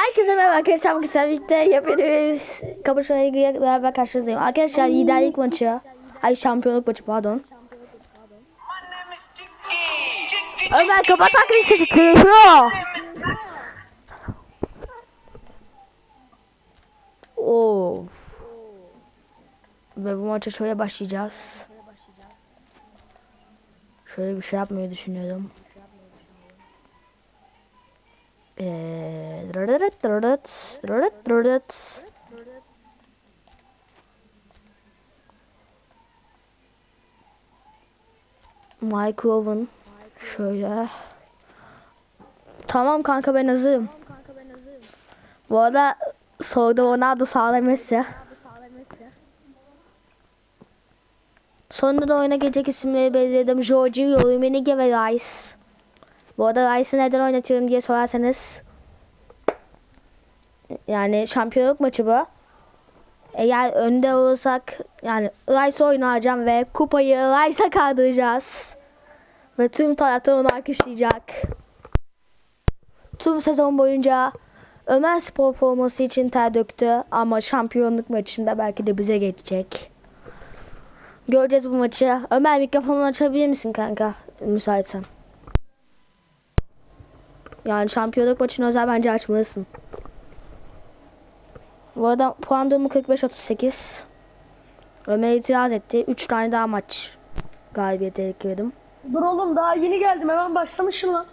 Herkese merhaba arkadaşlar. Bugün birlikte yapıyoruz. Kapışmaya beraber karşınızdayım. Arkadaşlar liderlik maçı. Ay şampiyonluk maçı pardon. Ömer kapat arkadaşlar telefonu. Oo. Ve bu maça şöyle başlayacağız. Şöyle bir şey yapmayı düşünüyorum. Dırırırt. Mike Owen. Şöyle. Tamam kanka ben hazırım. Bu arada soruda Ronaldo sağlam Messi. Sonunda da oyuna gelecek isimleri belirledim. Jorginho, Rumenige ve Rice. Bu arada Rice'ı neden oynatıyorum diye sorarsanız. Yani şampiyonluk maçı bu. Eğer önde olursak yani Rice oynayacağım ve kupayı Rice'a kaldıracağız. Ve tüm taraftar onu alkışlayacak. Tüm sezon boyunca Ömer spor forması için ter döktü ama şampiyonluk maçında belki de bize geçecek. Göreceğiz bu maçı. Ömer mikrofonunu açabilir misin kanka? Müsaitsen. Yani şampiyonluk maçını özel bence açmalısın. Bu arada puan durumu 45-38. Ömer itiraz etti. 3 tane daha maç galibiyete ekledim. Dur oğlum daha yeni geldim hemen başlamışım lan.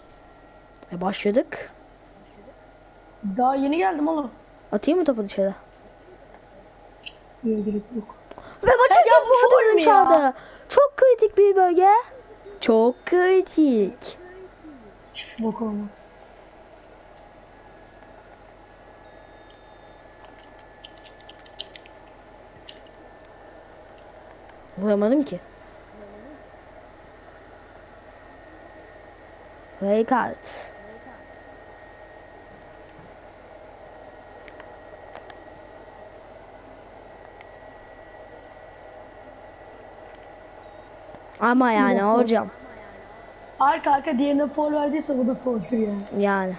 E başladık. Daha yeni geldim oğlum. Atayım mı topu dışarı? Yok gerek yok. Ve maçın topu mü çaldı. ya? Çok kritik bir bölge. Çok kritik. Bok olma. Vuramadım ki. Reykart. Ama yani Yok, hocam. Arka arka diğerine foul verdiyse bu da foul'tur yani. Yani.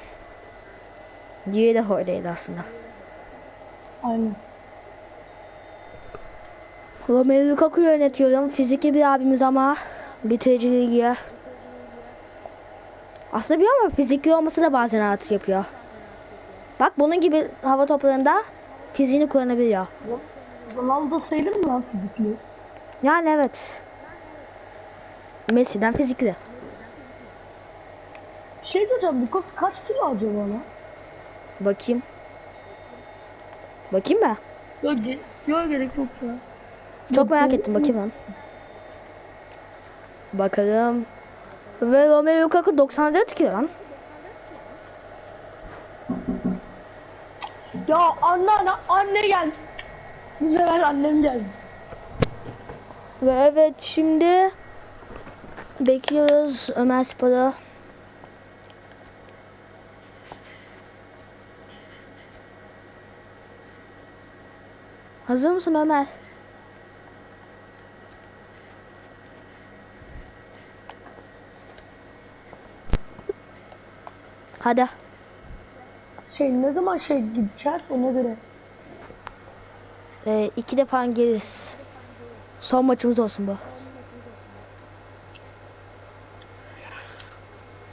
Diğeri de öyleydi aslında. Aynen. Romelu Lukaku'yu yönetiyorum. Fizikli bir abimiz ama bitirici ligi. Aslında biliyor ama fizikli olması da bazen rahat yapıyor. Bak bunun gibi hava toplarında fiziğini kullanabiliyor. Ronaldo sayılır mı lan fizikli? Yani evet. Messi'den fizikli. Şey diyeceğim bu kaç kilo acaba lan? Bakayım. Bakayım mı? Yok, yok gerek yok ya. Çok merak ettim bakayım ben. Bakalım. Ve Romelu Lukaku 94 kilo lan. Ya anne anne anne gel. Bu sefer annem geldi. Ve evet şimdi bekliyoruz Ömer Spor'u. Hazır mısın Ömer? Hadi. Şey ne zaman şey gideceğiz ona göre. Ee, iki defa geliriz. Son maçımız olsun bu.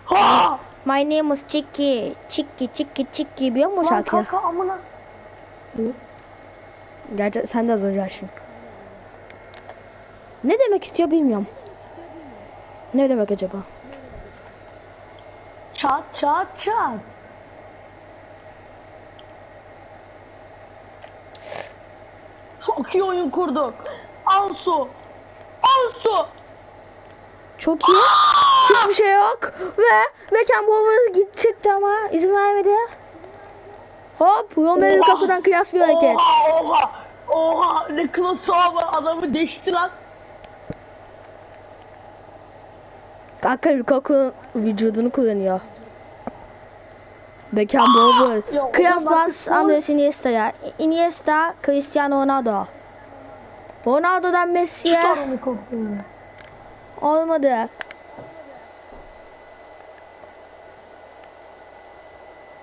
Ha! My name is Chicky. Chicky, Chicky, Chicky biliyor musun Lan şarkıyı? kanka amına. Gerçi sen de az önce açtın. Ne demek istiyor bilmiyorum. Ne demek acaba? Çat çat çat. Çok iyi oyun kurduk. Ansu. Ansu. Çok iyi. Hiçbir şey yok. Ve Mekan Bover gidecekti ama izin vermedi. Hop Romelu Oha. Lukaku'dan klas bir hareket. Oha oha. Oha ne klası var adamı değişti lan. Kanka Lukaku vücudunu kullanıyor. Mekan Bover. Ya, o Klas zaman bas Andres Iniesta'ya. Iniesta Cristiano Ronaldo. Ronaldo'dan Messi'ye. Olmadı.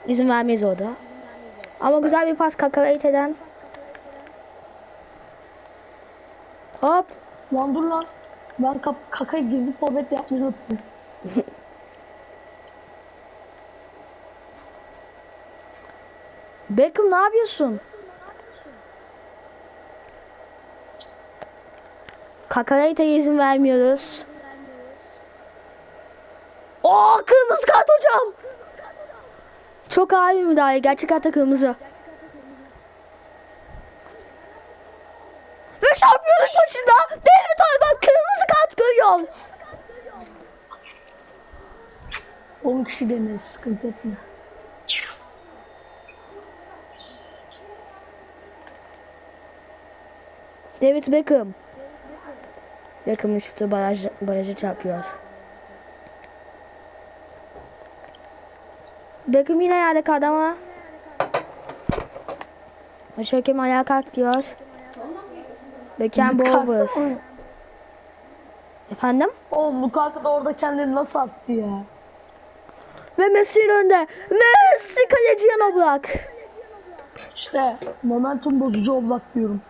İzin vermeyiz orada. Ama güzel bir pas Kakarayte'den. Hop. Lan dur lan. Ben kap kakayı gizli forvet yapmayı unuttum. Beckham ne yapıyorsun? Kakarayte'ye izin vermiyoruz. Oo kırmızı kart hocam. Çok ağır bir müdahale. Gerçek hatta kırmızı. Ve şampiyonluk maçında David Alba kırmızı kart görüyor. 10 kişi deneriz sıkıntı etme. David Beckham. Beckham'ın şutu baraj, baraja çarpıyor. Beckham yine yerde kaldı ama. Maç hakem ayağa kalk diyor. Beckham Bowers. Efendim? Oğlum Lukaku da orada kendini nasıl attı ya? Ve Messi'nin önünde. Messi kaleci yana bırak. İşte momentum bozucu oblak diyorum.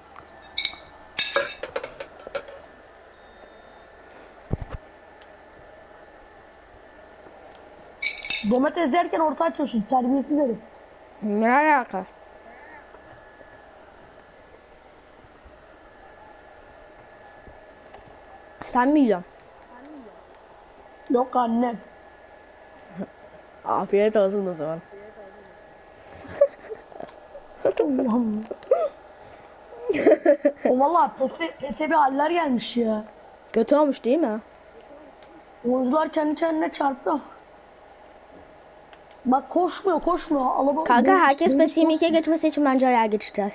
Domates yerken orta açıyorsun terbiyesiz herif. Ne alaka? Sen mi yiyorsun? Yok annem. Afiyet olsun o zaman. Allah'ım. o valla pese, pese bir haller gelmiş ya. Kötü olmuş değil mi? Oyuncular kendi kendine çarptı. Bak koşmuyor koşmuyor. Alaba, Kanka bu- herkes PES 22'ye geçmesi için bence ayağa geçeceğiz.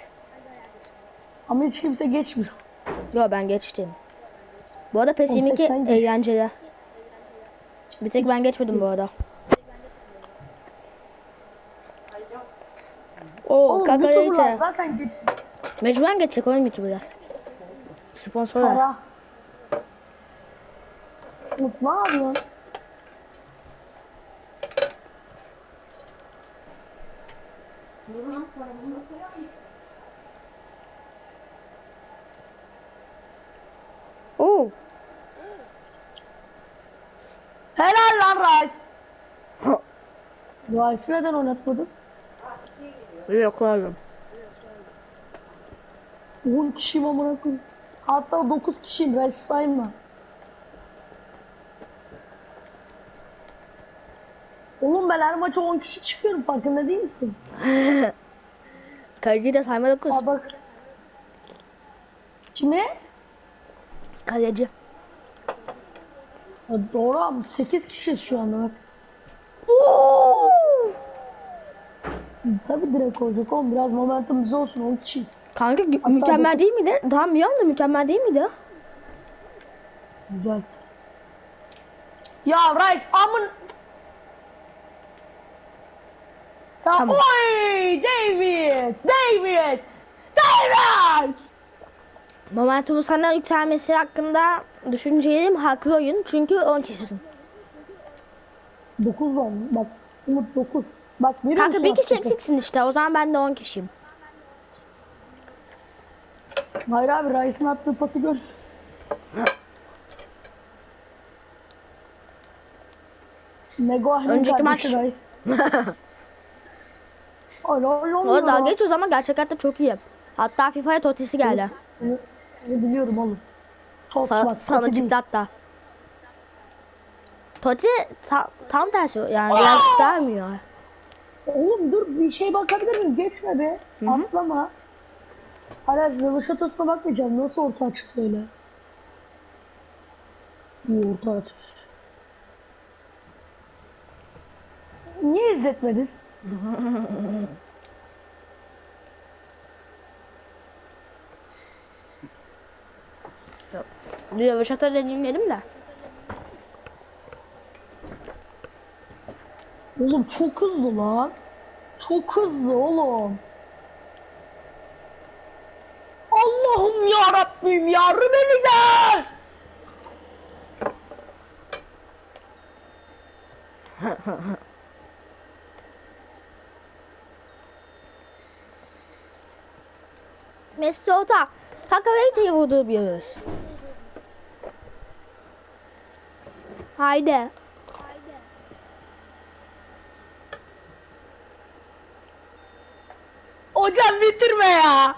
Ama hiç kimse geçmiyor. Yo ben geçtim. Bu arada PES Oğlum, 22 sen geç. eğlenceli. Bir tek ben geçmedim bu arada. Oğlum YouTuber'lar Kakarite. zaten geç. Mecburen geçecek oğlum YouTuber'lar. Sponsorlar. Para. Ne yapıyorsun? Oo. Helal lan Rice. Rice'ı neden oynatmadın? Yok oğlum. 10 kişiyim amına koyayım. Hatta 9 kişiyim Rice sayma. Oğlum ben her maça 10 kişi çıkıyorum farkında değil misin? Kaleciyi de sayma 9. Aa bak. Kimi? Kaleci. Ha, doğru abi 8 kişiyiz şu anda bak. Oo. Tabi direkt olacak oğlum biraz momentum bize olsun 10 kişiyiz. Kanka gü- mükemmel dokuz. değil miydi? Tamam biliyorum da mükemmel değil miydi? Güzel. Ya Rice amın... Ya Tamam. oy Davis! Davis! Davis! Momentumu sana yükselmesi hakkında düşüncelerim haklı oyun. Çünkü 10 kişisin. 9 lan bak Umut 9. Bak veriyor Kanka musun bir kişi eksiksin işte. O zaman ben de 10 kişiyim. Hayır abi Rice'ın attığı pası gör. Nego Ahmet Önceki maç- Rice. Öyle öyle O olmuyor. dalga geç o zaman gerçek hayatta çok iyi. Hatta FIFA'ya totisi geldi. Biliyorum oğlum. Sa- bak, sana çıktı hatta. Toti ta- tam tersi yani birazcık vermiyor. Oğlum dur bir şey bakabilir miyim? Geçme be. Atlama. Hayır, röveşatasına bakmayacağım. Nasıl orta açtı öyle? İyi orta açmış. Niye izletmedin? Deneyeyim dedim de. Oğlum çok hızlı lan. Çok hızlı oğlum. Allah'ım ya Rabbim ya beni gel. Messi orta. Kanka Veyte'yi vurduruyoruz. Haydi. Hocam bitirme ya.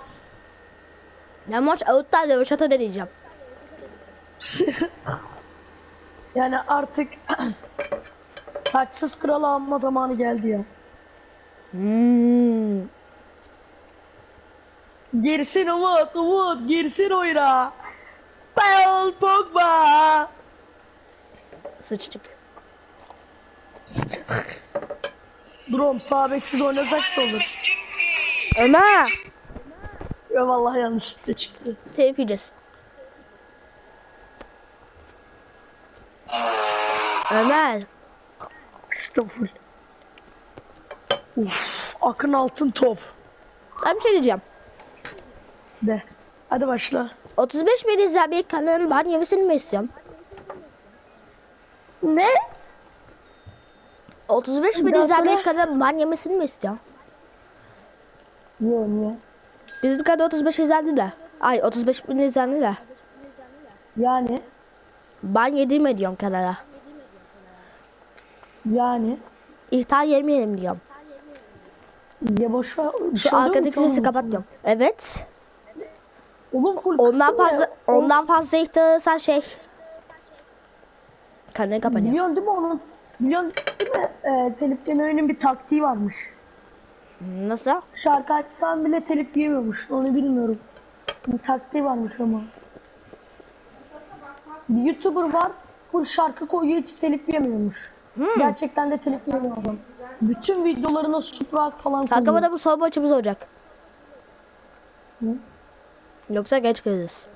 Ben maç out'tan röveşata deneyeceğim. Yani artık taçsız kralı alma zamanı geldi ya. Hmm. Girsin Umut, Umut girsin oyuna. Paul Pogba. Sıçtık. Drom sağ beksiz oynasak da olur. Ömer. Ya vallahi yanlışlıkla çıktı. Telif yiyeceğiz. Ömer. Sıfır. Uf, akın altın top. Sana bir şey diyeceğim. De. Hadi başla. 35 bin izlenmeyi kanalın ban yemesini mi istiyorum? Ne? 35 bin söyle. kanalın ban yemesini mi istiyorum? Niye niye? Bizim kanal 35 izlendi de. Ay 35 bin izlendi de. Yani Ban yedirme diyorum kanala. yani İhtar yemeyelim diyorum. ya boş ver. Bir Şu şey mu arkadaki sesi kapat diyorum. Evet. Oğlum full Ondan ya. fazla Olsun. ondan fazla ihtarırsan şey. Kanalı kapanıyor. Biliyorsun değil mi onun? Biliyorsun değil mi? Ee, telif bir taktiği varmış. Nasıl? Şarkı açsan bile telif yemiyormuş. Onu bilmiyorum. Bir taktiği varmış ama. Bir YouTuber var. Full şarkı koyuyor hiç telif yemiyormuş. Gerçekten de telif yemiyor adam. Bütün videolarına supra falan Kanka koyuyor. bana bu son maçımız olacak. Yoksa geç kalırız.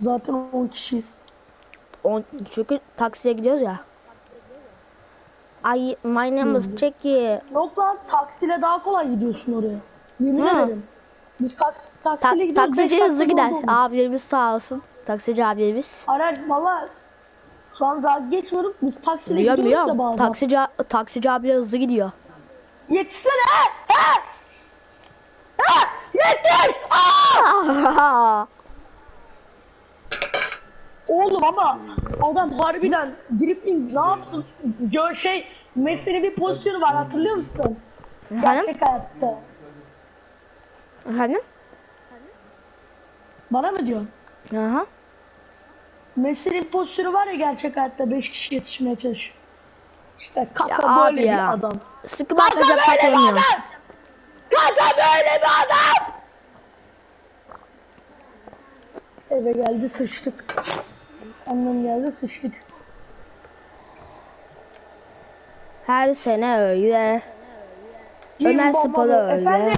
Zaten 10 kişiyiz. On, çünkü taksiye gidiyoruz ya. Ay my name is Jackie. Yok lan taksiyle daha kolay gidiyorsun oraya. Yemin Hı. ederim. Biz taksi, Ta- taksiyle gidiyoruz. taksici beş hızlı dakikada gider. oldu. Abilerimiz sağ olsun. Taksici abilerimiz. Araç valla şu an daha geçmiyorum. Biz taksiyle Biliyorum gidiyoruz ya biliyorum. bazen. Taksici, taksici abiler hızlı gidiyor. Yetişsene! Ha! Ha! Yetiş! Aa! Oğlum ama adam harbiden dribbling ne yapsın? Gö şey Messi'nin bir pozisyonu var hatırlıyor musun? Efendim? Gerçek hayatta. Efendim? Bana mı diyorsun? Aha. Messi'nin pozisyonu var ya gerçek hayatta 5 kişi yetişmeye çalışıyor. İşte kaka böyle ya. bir adam. Sıkı bakacak adam! Kaka böyle bir adam! Eve geldi sıçtık. Annem geldi sıçtık. Her sene öyle. Ömer Jimbo Spor'da Mamo. öyle. Efendim?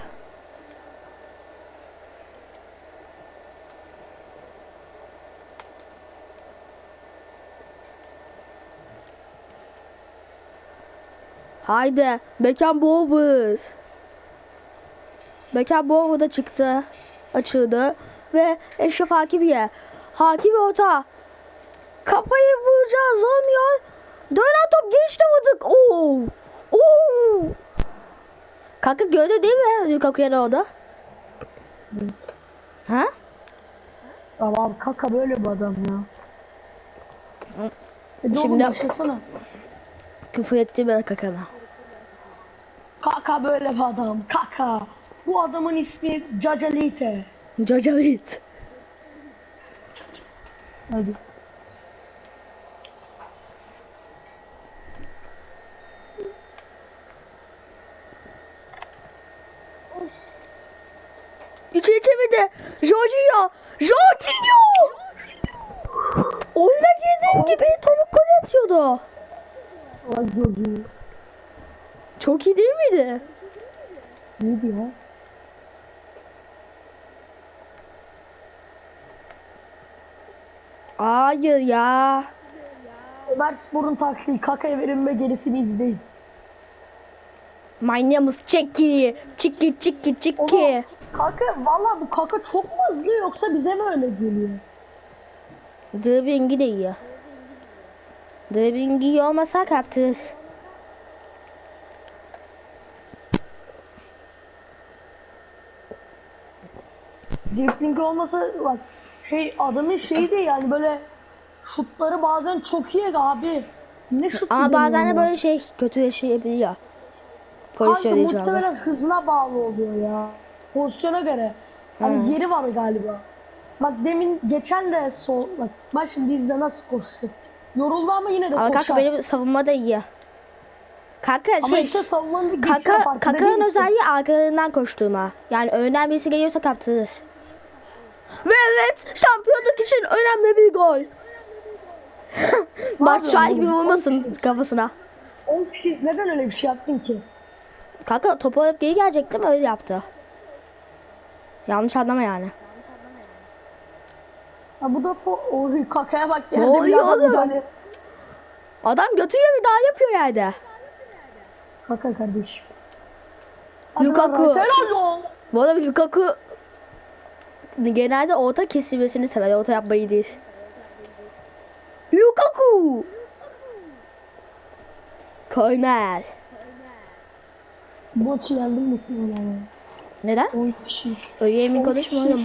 Haydi. Mekan Bover. Mekan Bover'da çıktı. Açıldı. Ve Eşref Hakimiye. Hakim orta. Kafayı vuracağız olmuyor. Dönen top geçti vurduk. Oo. Oo. Kanka gördü değil mi Lukaku'ya ne oldu? Ha? Tamam kaka böyle bir adam ya. E Şimdi- başlasana. Küfür etti ben kakana. Kaka böyle bir adam. Kaka. Bu adamın ismi Cacalite. Cacavit. Hadi. Çevirdi. Jorginho. Jorginho. Oyuna girdiğim gibi topuk gol atıyordu. Ay. Çok iyi değil miydi? Neydi ya? Hayır ya. Ömer Spor'un taktiği kakaya verin ve gerisini izleyin. My name is Chicky. Chicky Chicky Chicky. Oğlum kaka valla bu kaka çok mu hızlı yoksa bize mi öyle geliyor? Dribblingi de iyi. Dribblingi iyi olmasa kaptırır. Dripling olmasa bak şey adamın şeyi de yani böyle şutları bazen çok iyi abi. Ne şut Ama bazen de böyle şey kötüleşebiliyor. Kanka Pozisyon icabı. muhtemelen hızına bağlı oluyor ya. Pozisyona göre. Hani yeri var galiba. Bak demin geçen de sol bak bak şimdi izle nasıl koştu. Yoruldu ama yine de Ama koşar. kanka benim savunma da iyi. Kanka Ama şey işte savunmanın bir geçiyor kaka, farkında değil kakanın misin? özelliği arkalarından koştuğuma. Yani önden birisi geliyorsa kaptırır. Ve evet şampiyonluk için önemli bir gol. Bak şu an gibi vurmasın kafasına. 10 kişiyiz neden öyle bir şey yaptın ki? Kanka topu alıp geri gelecektim öyle yaptı. Yanlış anlama yani. Ha bu da Oy kakaya bak Ne yerde bir oluyor oğlum? Adam götüyor bir daha yapıyor yerde. Kaka kardeşim. Lukaku. Bu arada Lukaku genelde orta kesilmesini sever. Orta yapmayı değil. Lukaku. Korner. Maçı yendim muhtemelen. Neden? 10 kişi. Öyle yemin konuşma oğlum.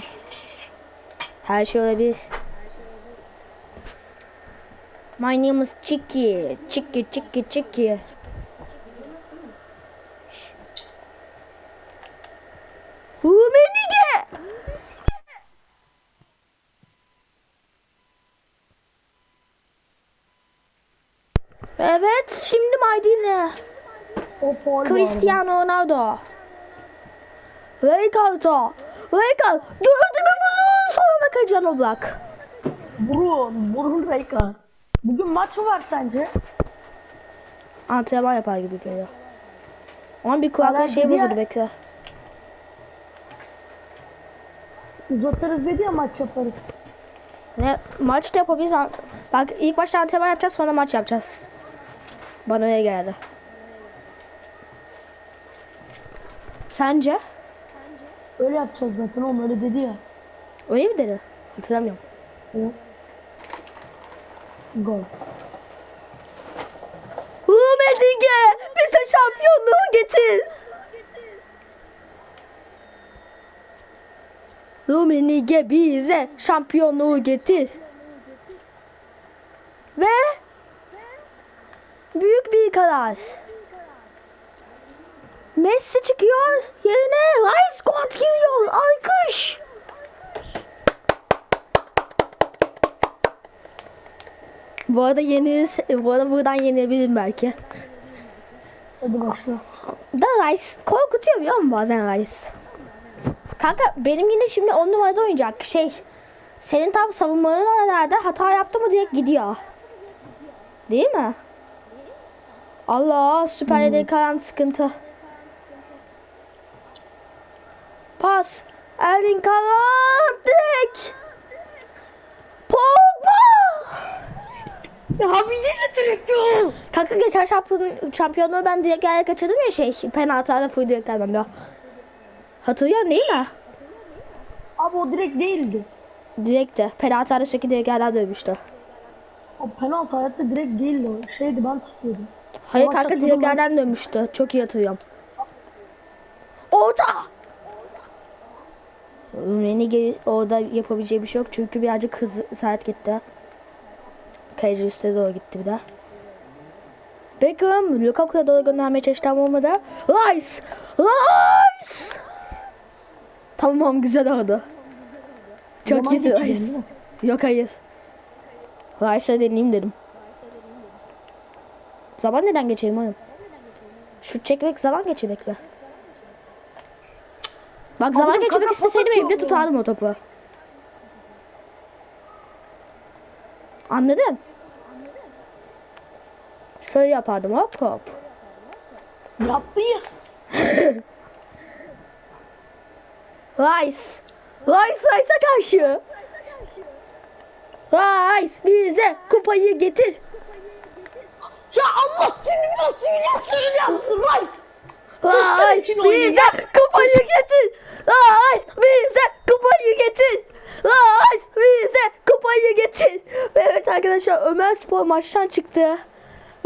Her şey olabilir. My name is Chicky. Chicky, Chicky, Chicky. Rumenige! Evet, şimdi Maydine. O. Cristiano Ronaldo. Rijkaard'a. Rijkaard. Gördün mü bunu? Sonuna kaçan Oblak. Burun. Burun Reyka. Bugün maç mı var sence? Antrenman yapar gibi geliyor. Ama bir kulakla şey bozuldu bekle. Uzatırız dedi ya maç yaparız. Ne maç da yapabiliriz. Bak ilk başta antrenman yapacağız sonra maç yapacağız. Bana öyle geldi. Sence? Öyle yapacağız zaten oğlum öyle dedi ya. Öyle mi dedi? Hatırlamıyorum. Evet. Gol. Rumenige bize şampiyonluğu getir. Rumenige bize şampiyonluğu getir. Ve büyük bir karar. Messi çıkıyor yerine Rice Squad giriyor. Alkış. Bu arada yeniriz. Bu arada buradan yenebilirim belki. Hadi başla. Da Rice korkutuyor biliyor musun bazen Rice? Kanka benim yine şimdi on numarada oynayacak şey. Senin tam savunmaların herhalde hata yaptı mı direkt gidiyor. Değil mi? Allah süper yedek kalan sıkıntı. Pas. Erling Haaland direkt. Pogba. Ya bir yere direktör. Kanka geçen şampiyon, şampiyonluğu ben direkt yerle kaçırdım ya şey penaltılarda full direkten döndü. Hatırlıyorsun değil mi? Abi o direkt değildi. Direkti. Penaltılarda sürekli direkt yerden dönmüştü. O penaltı hayatta direkt değildi o. Şeydi ben tutuyordum. Hayır Yavaş kanka yerden dönmüştü. Çok iyi hatırlıyorum. Orada! Renige orada yapabileceği bir şey yok çünkü birazcık hız sert gitti. Kaleci üstüne doğru gitti bir de. Beckham Lukaku'ya doğru göndermeye çalıştı ama olmadı. Rice! Rice! Tamam güzel oldu. Çok geçiyor, Rice. Yok hayır. Rice'a deneyeyim dedim. Zaman neden geçeyim oğlum? Şut çekmek zaman geçirmek mi? Bak zaman Oğlum, geçirmek isteseydim elimde tutardım o topu. Anladın? Şöyle yapardım hop hop. Yaptı ya. Rice. Rice Rice'a karşı. Rice bize kupayı getir. Ya Allah seni simülasyonu yapsın Rice. Rice bize kupayı getir. Rice bize kupayı getir. Rice bize kupayı getir. Ve evet arkadaşlar Ömer Spor maçtan çıktı.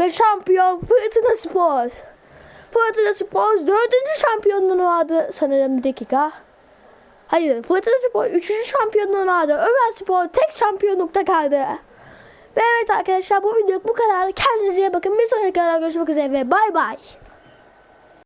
Ve şampiyon Fırtına Spor. Fırtına Spor dördüncü şampiyonluğunu aldı sanırım bir dakika. Hayır Fırtına Spor 3. şampiyonluğunu aldı. Ömer Spor tek şampiyonlukta kaldı. Ve evet arkadaşlar bu video bu kadar. Kendinize iyi bakın. Bir sonraki videoda görüşmek üzere ve bay bay.